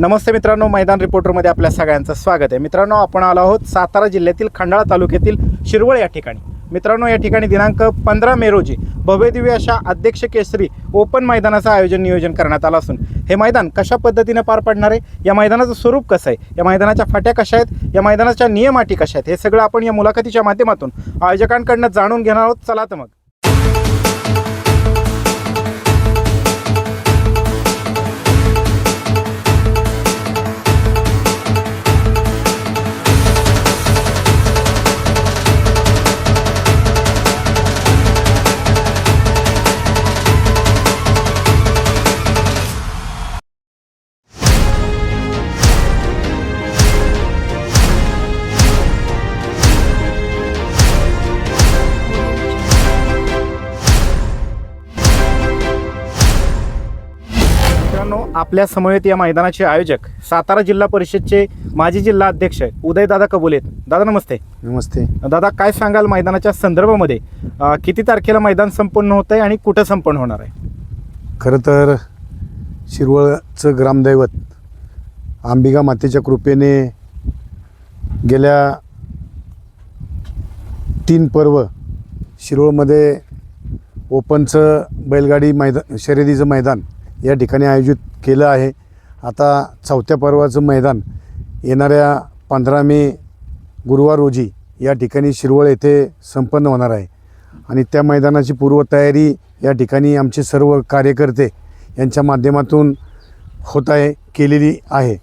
नमस्ते मित्रांनो मैदान रिपोर्टरमध्ये आपल्या सगळ्यांचं स्वागत आहे. मित्रांनो आपण आलो आहोत सातारा जिल्ह्यातील खंडाळा तालुक्यातील शिरवळ या ठिकाणी. मित्रांनो या ठिकाणी दिनांक पंधरा मे रोजी भव्यदिव्य अशा अध्यक्ष केसरी ओपन मैदानाचं आयोजन नियोजन करण्यात आलं असून हे मैदान कशा पद्धतीने पार पडणार आहे? या मैदानाचं स्वरूप कसं आहे? या मैदानाच्या फाट्या कशा आहेत? या मैदानाच्या नियम अटी कशा आहेत? हे सगळं आपण या मुलाखतीच्या माध्यमातून आयोजकांकडनं जाणून घेणार आहोत. चला तर मग. आपल्या समवेत या मैदानाचे आयोजक सातारा जिल्हा परिषदचे माजी जिल्हा अध्यक्ष उदयदादा कबुले आहेत. दादा नमस्ते. नमस्ते. दादा काय सांगाल मैदानाच्या संदर्भामध्ये? अ, किती तारखेला मैदान संपन्न होत आहे आणि कुठं संपन्न होणार आहे? खरं तर शिरवळचं ग्रामदैवत अंबिका मातेच्या कृपेने गेल्या तीन पर्व शिरोळमध्ये ओपनचं बैलगाडी मैदान शर्यतीचं मैदान या ठिकाणी आयोजित केलं आहे. आता चौथ्या पर्वाचं मैदान येणाऱ्या पंधरा मे गुरुवार रोजी या ठिकाणी शिरवळ येथे संपन्न होणार आहे. आणि त्या मैदानाची पूर्वतयारी या ठिकाणी आमचे सर्व कार्यकर्ते यांच्या माध्यमातून होत आहे केलेली आहे.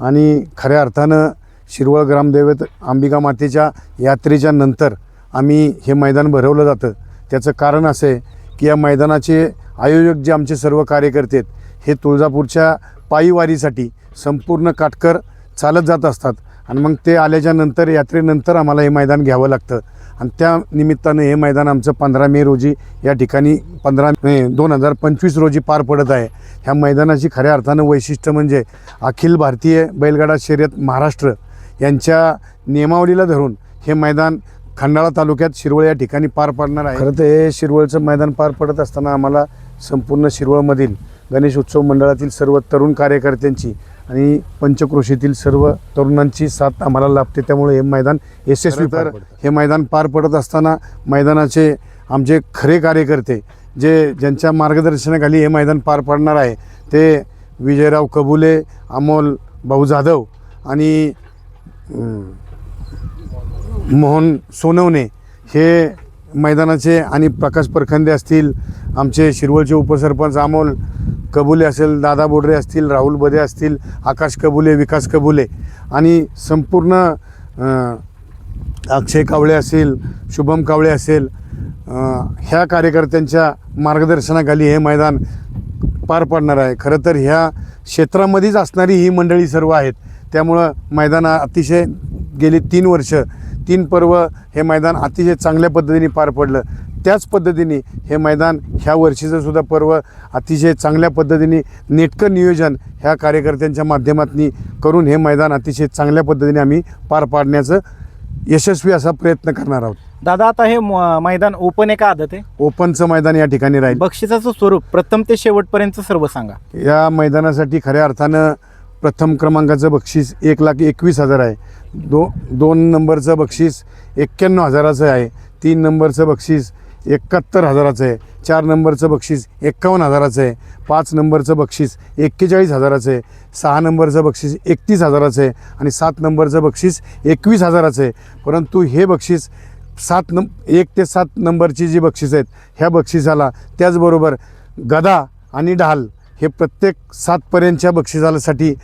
आणि खऱ्या अर्थानं शिरवळ ग्रामदैवत अंबिका मातेच्या यात्रेच्या नंतर आम्ही हे मैदान भरवलं जातं. त्याचं कारण असं आहे की या मैदानाचे आयोजक जे आमचे सर्व कार्यकर्ते आहेत हे तुळजापूरच्या पायीवारीसाठी संपूर्ण काटकर चालत जात असतात. आणि मग ते आल्याच्यानंतर यात्रेनंतर आम्हाला हे मैदान घ्यावं लागतं. आणि त्या निमित्तानं हे मैदान आमचं पंधरा मे रोजी या ठिकाणी पंधरा मे दोन हजार पंचवीस रोजी पार पडत आहे. ह्या मैदानाची खऱ्या अर्थानं वैशिष्ट्य म्हणजे अखिल भारतीय बैलगाडा शर्यत महाराष्ट्र यांच्या नियमावलीला धरून हे मैदान खंडाळा तालुक्यात शिरवळ या ठिकाणी पार पडणार आहे. खरं तर हे शिरवळचं मैदान पार पडत असताना आम्हाला संपूर्ण शिरवळमधील गणेश उत्सव मंडळातील सर्व तरुण कार्यकर्त्यांची आणि पंचक्रोशीतील सर्व तरुणांची साथ आम्हाला लाभते. त्यामुळे हे मैदान यशस्वी तर हे मैदान पार पडत असताना मैदानाचे आमचे खरे कार्यकर्ते जे ज्यांच्या मार्गदर्शनाखाली हे मैदान पार पडणार आहे ते विजयराव कबुले अमोल भाऊ जाधव आणि मोहन सोनवणे हे मैदानाचे आणि प्रकाश परखंदे असतील आमचे शिरवळचे उपसरपंच अमोल कबुले असेल दादा बोडरे असतील राहुल बदे असतील आकाश कबुले विकास कबुले आणि संपूर्ण अक्षय कावळे असेल शुभम कावळे असेल ह्या कार्यकर्त्यांच्या मार्गदर्शनाखाली हे मैदान पार पडणार आहे. खरं तर ह्या क्षेत्रामध्येच असणारी ही मंडळी सर्व आहेत. त्यामुळं मैदान अतिशय गेली तीन वर्ष तीन पर्व हे मैदान अतिशय चांगल्या पद्धतीने पार पडलं. त्याच पद्धतीने हे मैदान ह्या वर्षीचं सुद्धा पर्व अतिशय चांगल्या पद्धतीने नेटकं नियोजन ह्या कार्यकर्त्यांच्या माध्यमातून करून हे मैदान अतिशय चांगल्या पद्धतीने आम्ही पार पाडण्याचं यशस्वी असा प्रयत्न करणार आहोत. दादा आता हे म- मैदान ओपन आहे का आदत आहे. ओपनचं मैदान या ठिकाणी राहील. बक्षिसाचं स्वरूप प्रथम ते शेवटपर्यंत सर्व सांगा. या मैदानासाठी खऱ्या अर्थानं प्रथम क्रमांकाचं बक्षीस एक लाख एकवीस हजार आहे. दो दोन नंबरचं बक्षीस एक्क्याण्णव हजाराचं आहे. तीन नंबरचं बक्षीस एकाहत्तर हजाराचं आहे. चार नंबरचं बक्षीस एक्कावन्न हजाराचं आहे. पाच नंबरचं बक्षीस एक्केचाळीस हजाराचं आहे. सहा नंबरचं बक्षीस एकतीस हजाराचं आहे आणि सात नंबरचं बक्षीस एकवीस हजाराचं आहे. परंतु हे बक्षीस सात नंब एक ते सात नंबरची जी बक्षीस आहेत ह्या बक्षिसाला त्याचबरोबर गदा आणि ढाल हे प्रत्येक सातपर्यंतच्या बक्षिसासाठी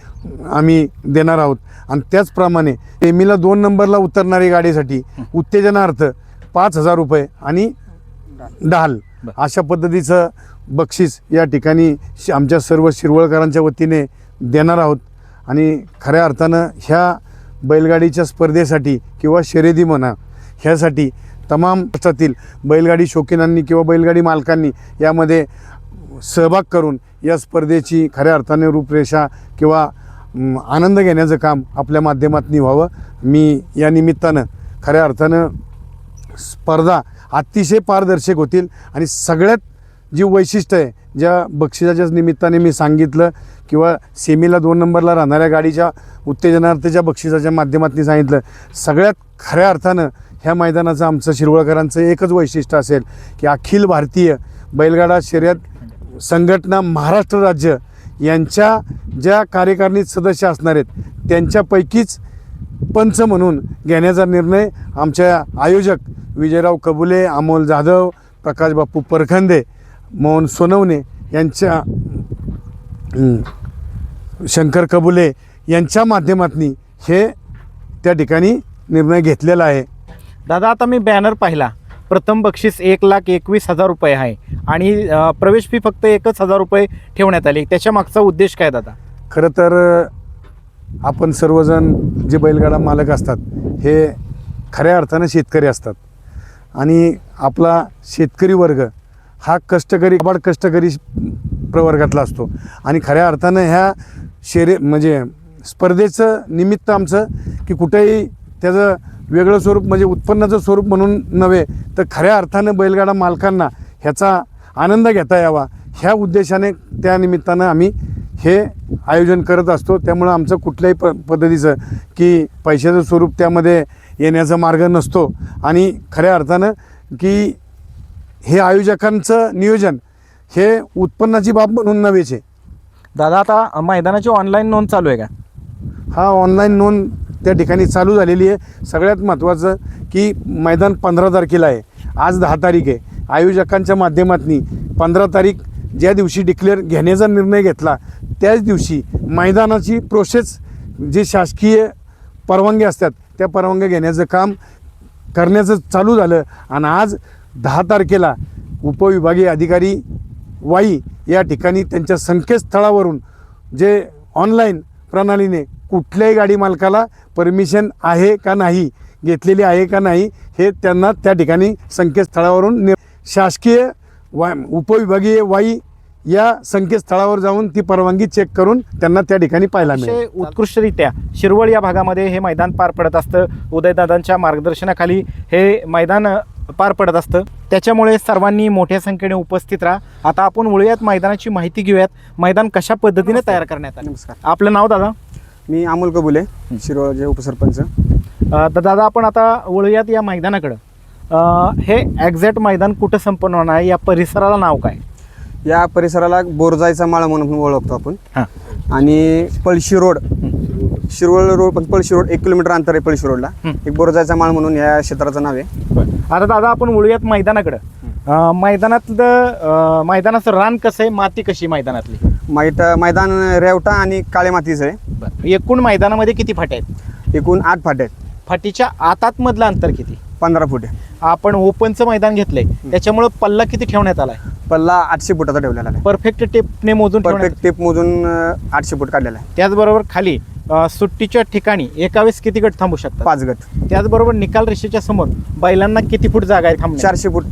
आम्ही देणार आहोत. आणि त्याचप्रमाणे एमीला दोन नंबरला उतरणारी गाडीसाठी उत्तेजनार्थ पाच हजार रुपये आणि डाल अशा पद्धतीचं बक्षीस या ठिकाणी श- आमच्या सर्व शिरवळकरांच्या वतीने देणार आहोत. आणि खऱ्या अर्थानं ह्या बैलगाडीच्या स्पर्धेसाठी किंवा शर्यती म्हणा ह्यासाठी तमाम पक्षातील बैलगाडी शौकीनांनी किंवा बैलगाडी मालकांनी यामध्ये सहभाग करून या स्पर्धेची खऱ्या अर्थाने रूपरेषा किंवा आनंद घेण्याचं काम आपल्या माध्यमातून व्हावं. मी या निमित्तानं खऱ्या अर्थानं स्पर्धा अतिशय पारदर्शक होतील आणि सगळ्यात जी वैशिष्ट्य आहे ज्या बक्षिसाच्या निमित्ताने मी सांगितलं किंवा सेमीला दोन नंबरला राहणाऱ्या गाडीच्या उत्तेजनार्थच्या बक्षिसाच्या माध्यमातून सांगितलं सगळ्यात खऱ्या अर्थानं ह्या मैदानाचं आमचं शिरवळकरांचं एकच वैशिष्ट्य असेल की अखिल भारतीय बैलगाडा शर्यत संघटना महाराष्ट्र राज्य यांच्या ज्या कार्यकारिणीत सदस्य असणार आहेत त्यांच्यापैकीच पंच म्हणून घेण्याचा निर्णय आमच्या आयोजक विजयराव कबुले अमोल जाधव प्रकाश बापू परखंदे मोहन सोनवणे यांच्या शंकर कबुले यांच्या माध्यमातून हे त्या ठिकाणी निर्णय घेतलेला आहे. दादा आता मी बॅनर पाहिला. प्रथम बक्षीस एक लाख एकवीस हजार रुपये आहे. आणि प्रवेश फी फक्त एकच हजार रुपये ठेवण्यात आली. त्याच्या मागचा उद्देश काय दादा? खरं तर आपण सर्वजण जे बैलगाडा मालक असतात हे खऱ्या अर्थानं शेतकरी असतात. आणि आपला शेतकरी वर्ग हा कष्टकरी कबाड कष्टकरी प्रवर्गातला असतो. आणि खऱ्या अर्थानं ह्या शेरे म्हणजे स्पर्धेचं निमित्त आमचं की कुठेही त्याचं वेगळं स्वरूप म्हणजे उत्पन्नाचं स्वरूप म्हणून नव्हे तर खऱ्या अर्थानं बैलगाडा मालकांना ह्याचा आनंद घेता यावा. ह्या उद्देशाने त्या निमित्तानं आम्ही हे आयोजन करत असतो. त्यामुळं आमचं कुठल्याही प पद्धतीचं की पैशाचं स्वरूप त्यामध्ये येण्याचा मार्ग नसतो. आणि खऱ्या अर्थानं की हे आयोजकांचं नियोजन हे उत्पन्नाची बाब म्हणून नव्हेच. दादा आता मैदानाची ऑनलाईन नोंद चालू आहे का? हा ऑनलाईन नोंद त्या ठिकाणी चालू झालेली आहे. सगळ्यात महत्त्वाचं की मैदान पंधरा तारखेला आहे. आज दहा तारीख आहे. आयोजकांच्या माध्यमातून पंधरा तारीख ज्या दिवशी डिक्लेअर घेण्याचा निर्णय घेतला त्याच दिवशी मैदानाची प्रोसेस जे शासकीय परवानगी असतात त्या परवानग्या घेण्याचं काम करण्याचं चालू झालं. आणि आज दहा तारखेला उपविभागीय अधिकारी वाई या ठिकाणी त्यांच्या संकेतस्थळावरून जे ऑनलाईन प्रणालीने कुठल्याही गाडी मालकाला परमिशन आहे का नाही घेतलेली आहे का नाही हे त्यांना त्या ठिकाणी संकेतस्थळावरून नि शासकीय वा उपविभागीय वाई या संकेतस्थळावर जाऊन ती परवानगी चेक करून त्यांना त्या ठिकाणी पाहायला मिळेल. उत्कृष्टरित्या शिरवळ या भागामध्ये हे मैदान पार पडत असतं. उदयदादांच्या मार्गदर्शनाखाली हे मैदान पार पडत असतं. त्याच्यामुळे सर्वांनी मोठ्या संख्येने उपस्थित राहा. आता आपण वळूयात मैदानाची माहिती घेऊयात. मैदान कशा पद्धतीने तयार करण्यात आलं? नमस्कार. आपलं नाव दादा? मी अमोल कबुले शिरोळचे उपसरपंच. अ, तर दादा आपण आता वळूयात या मैदानाकडं. अ, हे एक्झॅक्ट मैदान कुठं संपन्न होणार आहे? या परिसराला नाव काय? या परिसराला बोरजायचा माळा म्हणून ओळखतो आपण. हां. आणि पळशी रोड. शिरवळ रोड पण पळशी रोड एक किलोमीटर अंतर आहे पळशी रोडला. एक बोरजायचा माळ म्हणून या क्षेत्राचं नाव आहे. आता दादा आपण वळूयात मैदानाकडं. अ, मैदानातलं अ, मैदानाचं रान कसं आहे? माती कशी आहे मैदानातली? माईट मैदान रेवटा आणि काळे मातीचं आहे. एकूण मैदानामध्ये किती फाट्या आहेत? एकूण आठ फाटे आहेत. फाटीच्या आतात मधलं अंतर किती? पंधरा फूट आहे. आपण ओपनचं मैदान घेतलंय. त्याच्यामुळे पल्ला किती ठेवण्यात आलाय? पल्ला आठशे फुटाचा ठेवलेला आहे. परफेक्ट टेपने मोजून ठेवण्यात परफेक्ट टेप मोजून अं, आठशे फूट काढलेला आहे. त्याचबरोबर खाली अ, सुट्टीच्या ठिकाणी एका वेळेस किती गट थांबू शकतात? पाच गट. त्याचबरोबर निकाल रेषेच्या समोर बैलांना किती फूट जागा आहे थांबण्याची? चारशे फूट.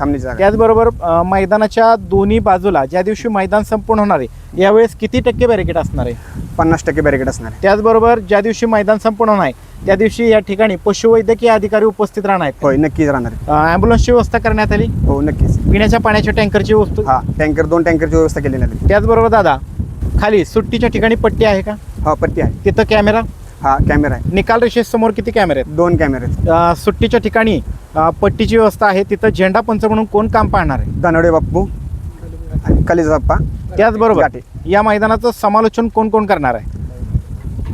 थांबण्याची जागा. आहे. त्याचबरोबर अ, मैदानाच्या दोन्ही बाजूला ज्या दिवशी मैदान संपूर्ण होणार आहे यावेळेस किती टक्के बॅरिकेड असणार आहे? पन्नास टक्के बॅरिकेड असणार आहे. त्याचबरोबर ज्या दिवशी मैदान संपूर्ण होणार आहे त्या दिवशी या ठिकाणी पशुवैद्यकीय अधिकारी उपस्थित राहणार आहेत. होय नक्कीच राहणार आहे ॲम्ब्युलन्सची व्यवस्था करण्यात आली? हो नक्कीच. पिण्याच्या पाण्याच्या टँकरची वस्तू हा टँकर दोन टँकरची व्यवस्था केलेली आहे त्याचबरोबर दादा खाली सुट्टीच्या ठिकाणी पट्टी आहे का? हा पट्टी आहे. तिथं कॅमेरा? हा कॅमेरा आहे. निकाल रेषेसमोर किती कॅमेरे दोन कॅमेरे आहेत. आहेत अ, सुट्टीच्या ठिकाणी अ, पट्टीची व्यवस्था आहे. तिथं झेंडा पंच म्हणून कोण काम पाहणार आहे? दानवडे बाप्पू आणि कलिजा बाप्पा त्याचबरोबर गाठे. या मैदानाचं समालोचन कोण कोण करणार आहे?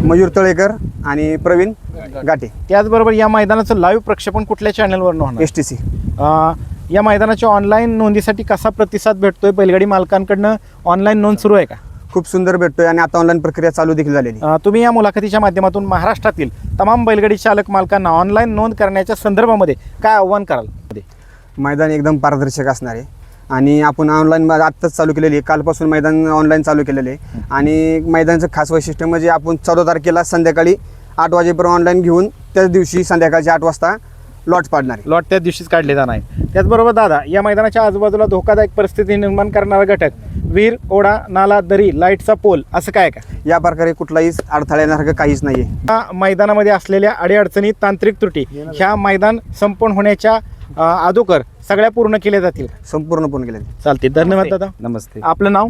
मयूर तळेकर आणि प्रवीण गाठे. त्याचबरोबर या मैदानाचं लाईव्ह प्रक्षेपण कुठल्या चॅनलवर होणार? एस टी सी अ, या मैदानाच्या ऑनलाईन नोंदीसाठी कसा प्रतिसाद भेटतोय? बैलगाडी मालकांकडनं ऑनलाईन नोंद सुरू आहे का? खूप सुंदर भेटतोय आणि आता ऑनलाईन प्रक्रिया चालू देखील झालेली अ, तुम्ही या मुलाखतीच्या माध्यमातून महाराष्ट्रातील तमाम बैलगाडी चालक मालकांना ऑनलाईन नोंद करण्याच्या संदर्भामध्ये काय आव्हान कराल? मैदान एकदम पारदर्शक असणार आहे. आणि आपण ऑनलाईन आत्ताच चालू केलेली आहे. कालपासून मैदान ऑनलाईन चालू केलेले आहे. आणि मैदानाचं खास वैशिष्ट्य म्हणजे आपण चौदा तारखेला संध्याकाळी आठ वाजेपर्यंत ऑनलाईन घेऊन त्याच दिवशी संध्याकाळच्या आठ वाजता लॉट पाडणार आहे. लॉट त्या दिवशीच काढले जाणार आहे. त्याचबरोबर दादा या मैदानाच्या आजूबाजूला धोकादायक परिस्थिती निर्माण करणारा घटक विहीर ओढा नाला दरी लाईटचा पोल असं काय का? या प्रकारे कुठलाही अडथळा येण्यासारखं काहीच नाही आहे या मैदानामध्ये असलेल्या अडीअडचणी तांत्रिक त्रुटी ह्या मैदान संपन्न होण्याच्या अ, अगोदर सगळ्या पूर्ण केल्या जातील संपूर्ण पूर्ण केले चालते धन्यवाद दादा. नमस्ते. आपलं नाव?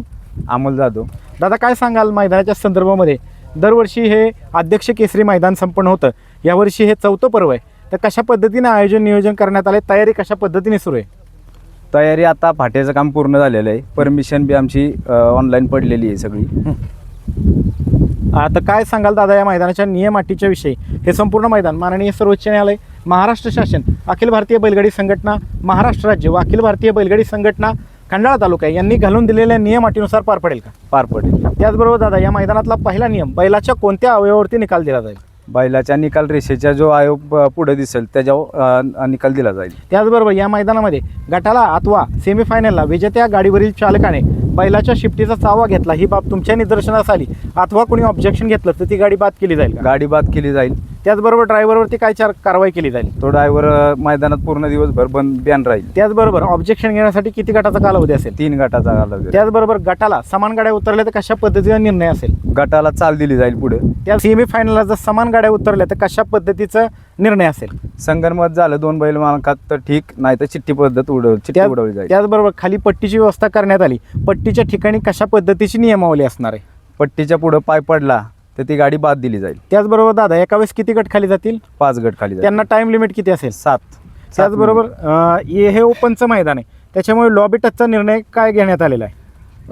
अमोल जाधव. दादा काय सांगाल मैदानाच्या संदर्भामध्ये? दरवर्षी हे अध्यक्ष केसरी मैदान संपन्न होतं. यावर्षी हे चौथं पर्व आहे. तर कशा पद्धतीने आयोजन नियोजन करण्यात आले तयारी कशा पद्धतीने सुरू आहे? तयारी आता फाट्याचं काम पूर्ण झालेलं आहे. परमिशन बी आमची ऑनलाईन पडलेली आहे सगळी. आता काय सांगाल दादा या मैदानाच्या नियम अटीच्या विषयी? हे संपूर्ण मैदान माननीय सर्वोच्च न्यायालय महाराष्ट्र शासन अखिल भारतीय बैलगाडी संघटना महाराष्ट्र राज्य व अखिल भारतीय बैलगाडी संघटना खंडाळा तालुका यांनी घालून दिलेल्या नियम अटीनुसार पार पडेल का? पार पडेल. त्याचबरोबर दादा या मैदानातला पहिला नियम बैलाच्या कोणत्या अवयवावरती निकाल दिला जाईल? बैलाच्या निकाल रेषेच्या जो आयोग पुढे दिसेल त्याच्यावर निकाल दिला जाईल. त्याचबरोबर या मैदानामध्ये गटाला अथवा सेमीफायनलला विजेत्या गाडीवरील चालकाने बैलाच्या शिफ्टीचा चावा घेतला. ही बाब तुमच्या निदर्शनास आली. अथवा कोणी ऑब्जेक्शन घेतलं तर ती गाडी बाद केली जाईल? गाडी बाद केली जाईल. त्याचबरोबर ड्रायव्हरवरती काय चार कारवाई केली जाईल? तो ड्रायव्हर मैदानात पूर्ण दिवसभर बंद बॅन राहील. त्याचबरोबर ऑब्जेक्शन घेण्यासाठी किती गटाचा कालावधी असेल? तीन गटाचा कालावधी. त्याचबरोबर गटाला समान गाड्या उतरल्या तर कशा पद्धतीचा निर्णय असेल? गटाला चाल दिली जाईल पुढे. त्या सेमीफायनलला जर समान गाड्या उतरल्या तर कशा पद्धतीचा निर्णय असेल? संगनमत झालं दोन बैल मालकात तर ठीक नाही तर चिठ्ठी पद्धत उडव चिठ्ठी त्या- उडवली जाईल. त्याचबरोबर खाली पट्टीची व्यवस्था करण्यात आली. पट्टीच्या ठिकाणी कशा पद्धतीची नियमावली असणार आहे? पट्टीच्या पुढे पाय पडला तर ती गाडी बाद दिली जाईल. त्याचबरोबर दादा एका वेळेस किती गट खाली जातील? पाच गट खाली जाईल त्यांना टाइम लिमिट किती असेल? सात. त्याचबरोबर अं, हे हे ओपनचं मैदान आहे. त्याच्यामुळे लॉबी टचचा निर्णय काय घेण्यात आलेला आहे?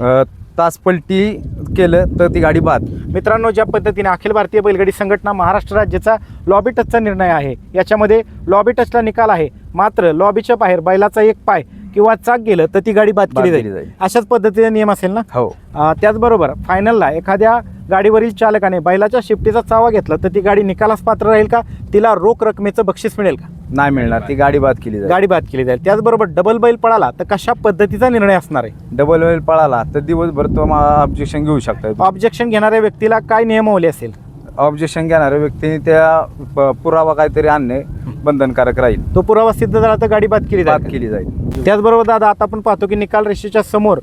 अ, तास पलटी केलं तर ती गाडी बाद. मित्रांनो ज्या पद्धतीने अखिल भारतीय बैलगाडी संघटना महाराष्ट्र राज्याचा लॉबी टचचा निर्णय आहे याच्यामध्ये लॉबी टचला निकाल आहे. मात्र लॉबीच्या बाहेर बैलाचा एक पाय किंवा चाक गेलं तर ती गाडी बाद बाद केली केली जाईल. जाईल. अशाच पद्धतीचा नियम असेल ना? हो. अं, त्याचबरोबर फायनलला एखाद्या गाडीवरील चालकाने बैलाच्या शिफ्टीचा चावा घेतला तर ती गाडी निकालास पात्र राहील का? तिला रोख रकमेचं बक्षीस मिळेल का? नाही मिळणार. ती गाडी बाद केली जाईल. गाडी बाद केली जाईल. त्याचबरोबर डबल बैल पळाला तर कशा पद्धतीचा निर्णय असणार आहे? डबल वेल पळाला तर दिवसभर तो ऑब्जेक्शन घेऊ शकता ऑब्जेक्शन घेणाऱ्या व्यक्तीला काय नियमावली असेल? ऑब्जेक्शन घेणाऱ्या व्यक्तीने त्या प- पुरावा काहीतरी आणणे. बंधनकारक राहील. तो पुरावा सिद्ध झाला तर गाडी बाद केली बाद जाईल. केली जाईल. त्याचबरोबर दादा आता आपण पाहतो की निकाल रेषेच्या समोर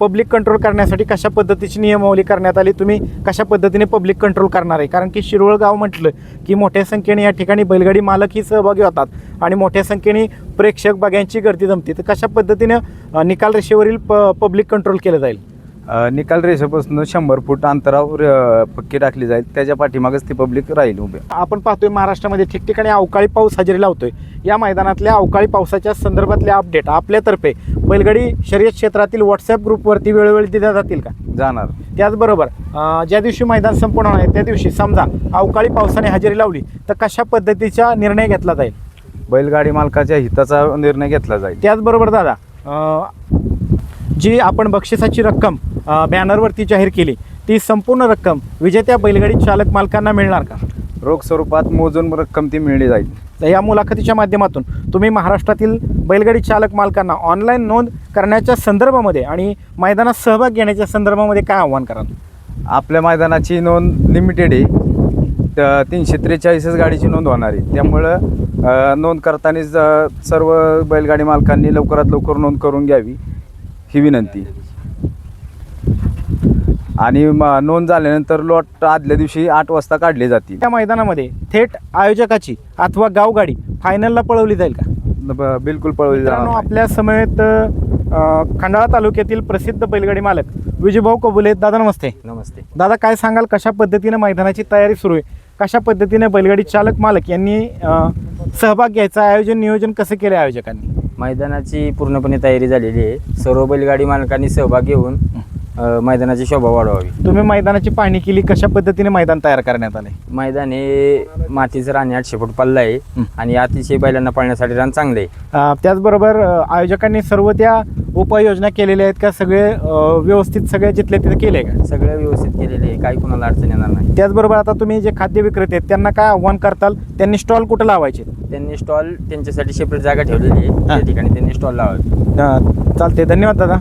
पब्लिक कंट्रोल करण्यासाठी कशा पद्धतीची नियमावली करण्यात आली? तुम्ही कशा पद्धतीने पब्लिक कंट्रोल करणार आहे? कारण की शिरोळ गाव म्हटलं की मोठ्या संख्येने या ठिकाणी बैलगाडी मालक ही सहभागी होतात आणि मोठ्या संख्येने प्रेक्षक बघ्यांची गर्दी जमते. तर कशा पद्धतीने निकाल रेषेवरील प पब्लिक कंट्रोल केलं जाईल? निकाल रेषेपासून शंभर फूट अंतरावर पक्की टाकली जाईल. त्याच्या पाठीमागच ती पब्लिक राहील उभे. आपण पाहतोय महाराष्ट्रामध्ये ठिकठिकाणी अवकाळी पाऊस हजेरी लावतोय. या मैदानातल्या अवकाळी पावसाच्या संदर्भातले अपडेट आपल्यातर्फे बैलगाडी शर्यत क्षेत्रातील व्हॉट्सअप ग्रुपवरती वेळोवेळी दिल्या जातील का? जाणार. त्याचबरोबर ज्या दिवशी मैदान संपूर्ण होणार आहे त्या दिवशी समजा अवकाळी पावसाने हजेरी लावली तर कशा पद्धतीचा निर्णय घेतला जाईल? बैलगाडी मालकाच्या हिताचा निर्णय घेतला जाईल. त्याचबरोबर दादा जी आपण बक्षिसाची रक्कम बॅनरवरती जाहीर केली. ती संपूर्ण रक्कम विजेत्या बैलगाडी चालक मालकांना मिळणार का? रोख स्वरूपात मोजून रक्कम ती मिळली जाईल. तर या मुलाखतीच्या माध्यमातून तुम्ही महाराष्ट्रातील बैलगाडी चालक मालकांना ऑनलाईन नोंद करण्याच्या संदर्भामध्ये आणि मैदानात सहभाग घेण्याच्या संदर्भामध्ये काय आव्हान कराल? आपल्या मैदानाची नोंद लिमिटेड आहे. त- तीनशे त्रेचाळीसच गाडीची नोंद होणार आहे. त्यामुळं नोंद करताना सर्व बैलगाडी मालकांनी लवकरात लवकर नोंद करून घ्यावी ही विनंती. आणि म- नोंद झाल्यानंतर लॉट आदल्या दिवशी आठ वाजता काढले जातील. त्या मैदानामध्ये थेट आयोजकाची अथवा गावगाडी फायनलला पळवली जाईल का? ब- बिलकुल पळवली मित्रांनो जाणार नाही. आपल्या समवेत अ, खंडाळा तालुक्यातील प्रसिद्ध बैलगाडी मालक विजयभाऊ कबुले. दादा नमस्ते. नमस्ते. दादा काय सांगाल कशा पद्धतीने मैदानाची तयारी सुरू आहे? कशा पद्धतीने बैलगाडी चालक मालक यांनी अ, सहभाग घ्यायचा? आयोजन नियोजन कसं केलं आयोजकांनी? मैदानाची पूर्णपणे तयारी झालेली आहे. सर्व बैलगाडी मालकांनी सहभाग घेऊन अ, मैदानाची शोभा वाढवावी. तुम्ही मैदानाची पाहणी केली कशा पद्धतीने मैदान तयार करण्यात आले? मैदान हे मातीचं राणी आठशे फूट पल्ला आहे हं. आणि अतिशय बैलांना पळण्यासाठी रान चांगलं आहे. अ, त्याचबरोबर अ, आयोजकांनी सर्व त्या उपाययोजना केलेल्या आहेत का? सगळे अ, व्यवस्थित सगळे जिथले तिथे केले का? सगळं व्यवस्थित केलेलं आहे. काही कुणाला अडचण येणार नाही. त्याचबरोबर आता तुम्ही जे खाद्य विक्रेते आहेत त्यांना काय आव्हान करताल? त्यांनी स्टॉल कुठं लावायचे? त्यांनी स्टॉल त्यांच्यासाठी सेपरेट जागा ठेवलेली आहे. त्या ठिकाणी त्यांनी स्टॉल लावावे. अ, चालते धन्यवाद दादा.